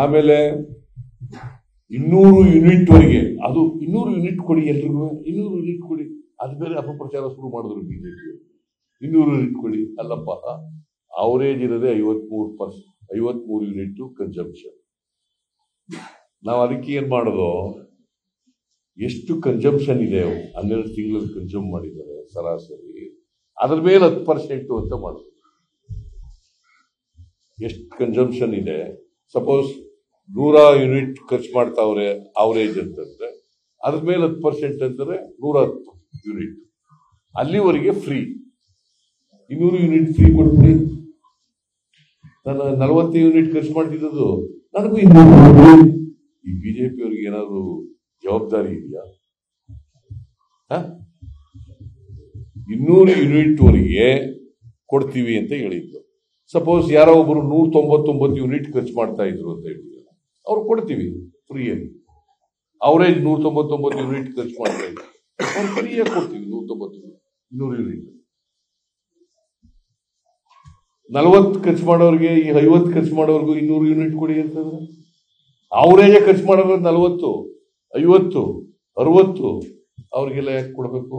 ಆಮೇಲೆ ಇನ್ನೂರು ಯೂನಿಟ್ ವರೆಗೆ, ಅದು ಇನ್ನೂರು ಯೂನಿಟ್ ಕೊಡಿ ಎಲ್ರಿಗೂ, ಇನ್ನೂರು ಯೂನಿಟ್ ಕೊಡಿ. ಅದು ಬೇರೆ ಅಪಪ್ರಚಾರ ಶುರು ಮಾಡಿದ್ರು ಬಿಜೆಪಿ ಇನ್ನೂರು ಯೂನಿಟ್ ಕೊಡಿ, ಅಲ್ಲಪ್ಪ. ಅವರೇಜ್ ಇರೋದೇ ಐವತ್ಮೂರು ಪರ್ಸ್ ಐವತ್ಮೂರು ಯೂನಿಟ್ ಕನ್ಸಂಪ್ಷನ್ ನಾವು ಅದಕ್ಕೆ ಏನ್ ಮಾಡೋದು? ಎಷ್ಟು ಕನ್ಸಂಪ್ಷನ್ ಇದೆ ಹನ್ನೆರಡು ತಿಂಗಳಲ್ಲಿ ಕನ್ಸ್ಯೂಮ್ ಮಾಡಿದ್ದಾರೆ ಸರಾಸರಿ. ಅದ್ರ ಮೇಲೆ ಹತ್ತು ಪರ್ಸೆಂಟ್ ಅಂತ ಮಾಡೋದು. ಎಷ್ಟು ಕನ್ಸಂಪ್ಷನ್ ಇದೆ? ಸಪೋಸ್ ನೂರ ಯೂನಿಟ್ ಖರ್ಚು ಮಾಡ್ತಾವ್ರೆ ಅವರೇಜ್ ಅಂತಂದ್ರೆ, ಅದ್ರ ಮೇಲೆ ಹತ್ತು ಪರ್ಸೆಂಟ್ ಅಂತಂದ್ರೆ ನೂರ ಹತ್ತು ಯೂನಿಟ್. ಅಲ್ಲಿವರೆಗೆ ಫ್ರೀ. ಇನ್ನೂರು ಯೂನಿಟ್ ಫ್ರೀ ಕೊಡ್ಬಿಡಿ ನಾನು ನಲವತ್ತು ಯೂನಿಟ್ ಖರ್ಚು ಮಾಡ್ತಿದ್ದದ್ದು, ನನಗೂ ಇನ್ನೂರು. ಈ ಬಿಜೆಪಿ ಅವ್ರಿಗೆ ಏನಾದ್ರು ಜವಾಬ್ದಾರಿ ಇದೆಯಾ? ಇನ್ನೂರು ಯೂನಿಟ್ ವರೆಗೆ ಕೊಡ್ತೀವಿ ಅಂತ ಹೇಳಿದ್ದು. ಸಪೋಸ್ ಯಾರೋ ಒಬ್ರು ನೂರ ತೊಂಬತ್ತೊಂಬತ್ತು ಯೂನಿಟ್ ಖರ್ಚು ಮಾಡ್ತಾ ಇದ್ರು ಅಂತ ಹೇಳಿದ್ರು ಅವ್ರು ಕೊಡ್ತೀವಿ ಫ್ರೀಯಾಗಿ ಅವರೇಜ್ ನೂರ ತೊಂಬತ್ತೊಂಬತ್ತು ಯೂನಿಟ್ ಖರ್ಚು ಮಾಡ್ತಾ ಇದ್ರು ಅವ್ರು ಫ್ರೀಯಾಗಿ ಕೊಡ್ತೀವಿ ನೂರ ತೊಂಬತ್ತು ಇನ್ನೂರು ಯೂನಿಟ್ ನಲವತ್ತು ಖರ್ಚು ಮಾಡೋರಿಗೆ ಈ ಐವತ್ತು ಖರ್ಚು ಮಾಡೋರ್ಗು ಇನ್ನೂರು ಯೂನಿಟ್ ಕೊಡಿ ಅಂತಂದ್ರೆ? ಅವರೇಜೇ ಖರ್ಚು ಮಾಡೋರು ನಲವತ್ತು, ಐವತ್ತು, ಅರವತ್ತು? ಅವ್ರಿಗೆಲ್ಲ ಯಾಕೆ ಕೊಡಬೇಕು?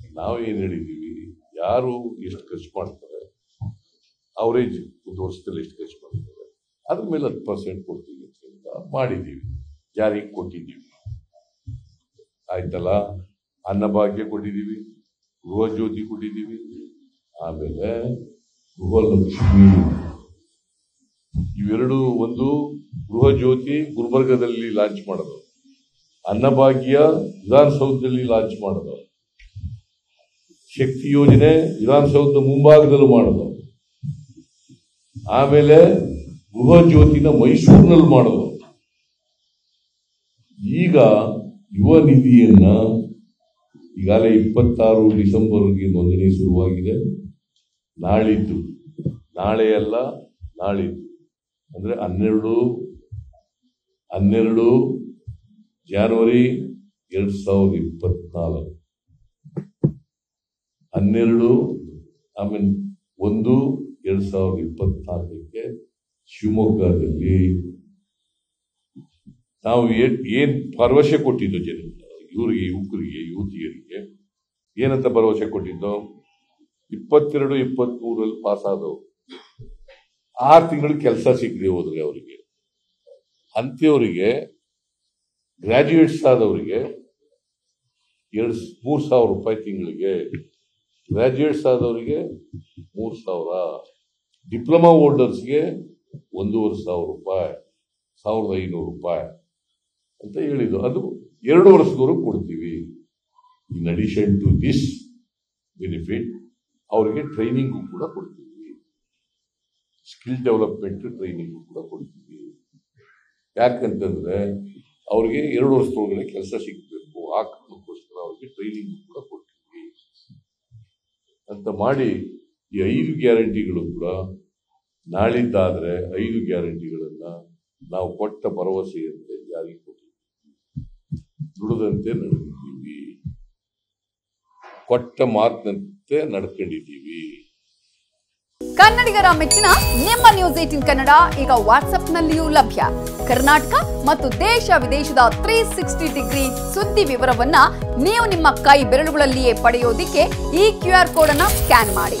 ನಾವೇನು ಹೇಳಿದ್ದೀವಿ ಯಾರು ಎಷ್ಟು ಖರ್ಚು ಮಾಡ್ತಾರೆ? ಅವರೇಜ್ ಒಂದು ವರ್ಷದಲ್ಲಿ ಎಷ್ಟು ಖರ್ಚು ಮಾಡ್ತಾರೆ. ಅದ್ರ ಮೇಲೆ ಹತ್ತು ಪರ್ಸೆಂಟ್ ಕೊಡ್ತೀವಿ ಅಂತ ಮಾಡಿದ್ದೀವಿ. ಯಾರಿಗೆ ಕೊಟ್ಟಿದ್ದೀವಿ ಆಯ್ತಲ್ಲ? ಅನ್ನಭಾಗ್ಯ ಕೊಟ್ಟಿದ್ದೀವಿ, ಗೃಹ ಜ್ಯೋತಿ ಕೊಟ್ಟಿದ್ದೀವಿ. ಆಮೇಲೆ ಗೃಹಲಕ್ಷ್ಮಿ ಇವೆರಡು ಒಂದು ಗೃಹ ಜ್ಯೋತಿ ಗುಲ್ಬರ್ಗದಲ್ಲಿ ಲಾಂಚ್ ಮಾಡೋದು ಅನ್ನಭಾಗ್ಯ ವಿಧಾನಸೌಧದಲ್ಲಿ ಲಾಂಚ್ ಮಾಡೋದು ಶಕ್ತಿ ಯೋಜನೆ ವಿಧಾನಸೌಧದ ಮುಂಭಾಗದಲ್ಲೂ ಮಾಡೋದು ಆಮೇಲೆ ಗೃಹ ಜ್ಯೋತಿನ ಮೈಸೂರಿನಲ್ಲಿ ಮಾಡೋದು. ಈಗ ಯುವ ನಿಧಿಯನ್ನ ಈಗಾಗಲೇ ಇಪ್ಪತ್ತಾರು ಡಿಸೆಂಬರ್ಗೆ ನೋಂದಣಿ ಶುರುವಾಗಿದೆ. ನಾಳಿದ್ದು. ನಾಳೆ ಅಲ್ಲ, ನಾಳಿದ್ದು. ಅಂದ್ರೆ ಹನ್ನೆರಡು ಹನ್ನೆರಡು ಜಾನ್ವರಿ ಎರಡ್ ಸಾವಿರದ ಇಪ್ಪತ್ನಾಲ್ಕು. ಹನ್ನೆರಡು ಆಮೇಲೆ ಒಂದು ಎರಡ್ ಸಾವಿರದ ಇಪ್ಪತ್ನಾಲ್ಕಕ್ಕೆ ಶಿವಮೊಗ್ಗದಲ್ಲಿ ನಾವು ಏನ್ ಏನ್ ಭರವಸೆ ಕೊಟ್ಟಿದ್ದು ಜನ ಇವರಿಗೆ, ಯುವಕರಿಗೆ, ಯುವತಿಯರಿಗೆ ಏನಂತ ಭರವಸೆ ಕೊಟ್ಟಿದ್ದು? ಇಪ್ಪತ್ತೆರಡು ಇಪ್ಪತ್ಮೂರಲ್ಲಿ ಪಾಸ್ ಆದವು ಆರು ತಿಂಗಳು ಕೆಲಸ ಸಿಗದೆ ಹೋದ್ರೆ ಅವರಿಗೆ. ಅಂತ್ಯವರಿಗೆ ಗ್ರಾಜ್ಯುಯೇಟ್ಸ್ ಆದವರಿಗೆ ಎರಡು ಮೂರು ಸಾವಿರ ರೂಪಾಯಿ ತಿಂಗಳಿಗೆ ಗ್ರಾಜ್ಯುಯೇಟ್ಸ್ ಆದವರಿಗೆ ಮೂರು ಸಾವಿರ. ಡಿಪ್ಲೊಮಾ ಹೋಲ್ಡರ್ಸ್ಗೆ ಒಂದೂವರೆ ಸಾವಿರ ರೂಪಾಯಿ, ಸಾವಿರದ ಐನೂರು ರೂಪಾಯಿ ಅಂತ ಹೇಳಿದ್ರು ಅದು ಎರಡು ವರ್ಷದವರೆಗೂ ಕೊಡ್ತೀವಿ. In addition to this benefit ಅವರಿಗೆ ಟ್ರೈನಿಂಗು ಕೂಡ ಕೊಡ್ತೀವಿ. ಸ್ಕಿಲ್ ಡೆವಲಪ್ಮೆಂಟ್ ಟ್ರೈನಿಂಗು ಕೂಡ ಕೊಡ್ತೀವಿ. ಯಾಕಂತಂದ್ರೆ ಅವ್ರಿಗೆ ಎರಡು ವರ್ಷದೊಳಗಡೆ ಕೆಲಸ ಸಿಗಬೇಕು. ಆ ಕಾರಣಕ್ಕೋಸ್ಕರ ಅವ್ರಿಗೆ ಟ್ರೈನಿಂಗ್ ಕೂಡ ಕೊಡ್ತೀವಿ. ಅಂತ ಮಾಡಿ ಈ ಐದು ಗ್ಯಾರಂಟಿಗಳು ಕೂಡ ನಾಳಿದ್ದಾದ್ರೆ ಐದು ಗ್ಯಾರಂಟಿಗಳನ್ನ ನಾವು ಕೊಟ್ಟ ಭರವಸೆಯಂತೆ ಜಾರಿಗೆ ಕೊಟ್ಟಿದ್ದೀವಿ. ದುಡಿದಂತೆ ನಡೆದಿದ್ದೀವಿ. ಕೊಟ್ಟ ಮಾತಿನಂತೆ ನಡ್ಕೊಂಡಿದ್ದೀವಿ. ಕನ್ನಡಿಗರ ಮೆಚ್ಚಿನ ನಿಮ್ಮ ನ್ಯೂಸ್ ಏಟಿನ್ ಕನ್ನಡ ಈಗ ವಾಟ್ಸ್ಆಪ್ನಲ್ಲಿಯೂ ಲಭ್ಯ. ಕರ್ನಾಟಕ ಮತ್ತು ದೇಶ ವಿದೇಶದ ತ್ರೀ ಸಿಕ್ಸ್ಟಿ ಡಿಗ್ರಿ ಸುದ್ದಿ ವಿವರವನ್ನ ನೀವು ನಿಮ್ಮ ಕೈ ಬೆರಳುಗಳಲ್ಲಿಯೇ ಪಡೆಯೋದಿಕ್ಕೆ ಈ ಕ್ಯೂ ಆರ್ ಕೋಡ್ ಅನ್ನ ಸ್ಕ್ಯಾನ್ ಮಾಡಿ.